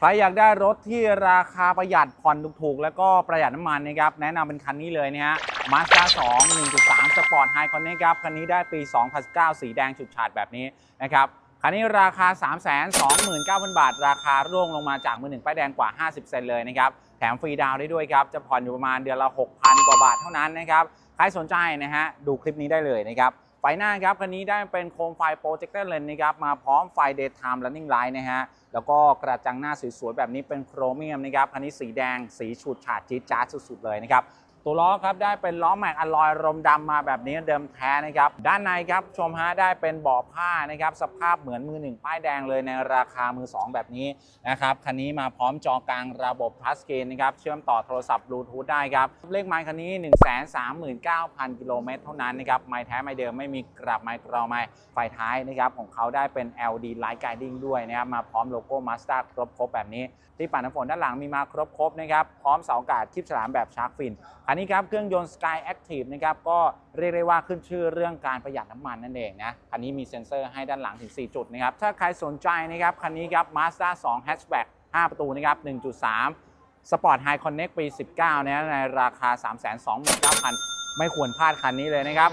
ใครอยากได้รถที่ราคาประหยัดผ่อนถูกๆ แล้วก็ประหยัดน้ำมันนะครับ แนะนำเป็นคันนี้เลยนะฮะ Mazda 2 1.3 Sport High Connect ครับ คันนี้ได้ปี 2019 สีแดงฉุดฉาดแบบนี้นะครับ คันนี้ราคา 329,000 บาท ราคาร่วงลงมาจากมือหนึ่งป้ายแดงกว่า 50 เซนเลยนะครับ แถมฟรีดาวน์ได้ด้วยครับ จะผ่อนอยู่ประมาณเดือนละ 6,000 กว่าบาทเท่านั้นนะครับ ใครสนใจนะฮะ ดูคลิปนี้ได้เลยนะครับ ไฟหน้าครับคันนี้ได้เป็นโคมไฟโปรเจคเตอร์เลนนะครับมาพร้อมไฟ daytime running light นะฮะแล้วก็กระจังหน้าสวยๆแบบนี้เป็นโครเมียมนะครับคันนี้สีแดงสีฉูดฉาดจี๊ดจ๊าดสุดๆเลยนะครับ ตัวล้อครับได้เป็นล้อแม็กอะลอยรมดำมาแบบนี้เดิมแท้นะครับด้านในครับชมฮะได้เป็นเบาะผ้านะครับสภาพเหมือนมือหนึ่งป้ายแดงเลยในราคามือ 2 แบบนี้นะครับคันนี้มาพร้อมจอกลางระบบทัชสกรีนนะครับเชื่อมต่อโทรศัพท์บลูทูธได้ครับเลขไมล์คันนี้ 139,000 กิโลเมตรเท่านั้นนะครับไมล์แท้ไมล์เดิมไม่มีกลับไมล์กรอไมล์ไฟท้ายนะครับของเขาได้เป็น LD Light Guiding ด้วยนะครับมาพร้อมโลโก้ Mazda ครบครบแบบนี้ที่ปัดน้ำฝนด้านหลังมีมาครบครบนะครับพร้อมเสาอากาศคลิปฉลามแบบชาร์กฟินคันนี้ครับเครื่องยนต์ Sky Active นะครับก็เรียกได้ว่าขึ้นชื่อเรื่องการประหยัดน้ำมันนั่นเองนะคันนี้มีเซ็นเซอร์ให้ด้านหลังถึง 4 จุดนะครับถ้าใครสนใจนะครับคันนี้ครับ Mazda 2 Hatchback 5 ประตูนะครับ1.3 Sport High Connect ปี 19นะในราคา 329,000 ไม่ควรพลาดคันนี้เลยนะครับ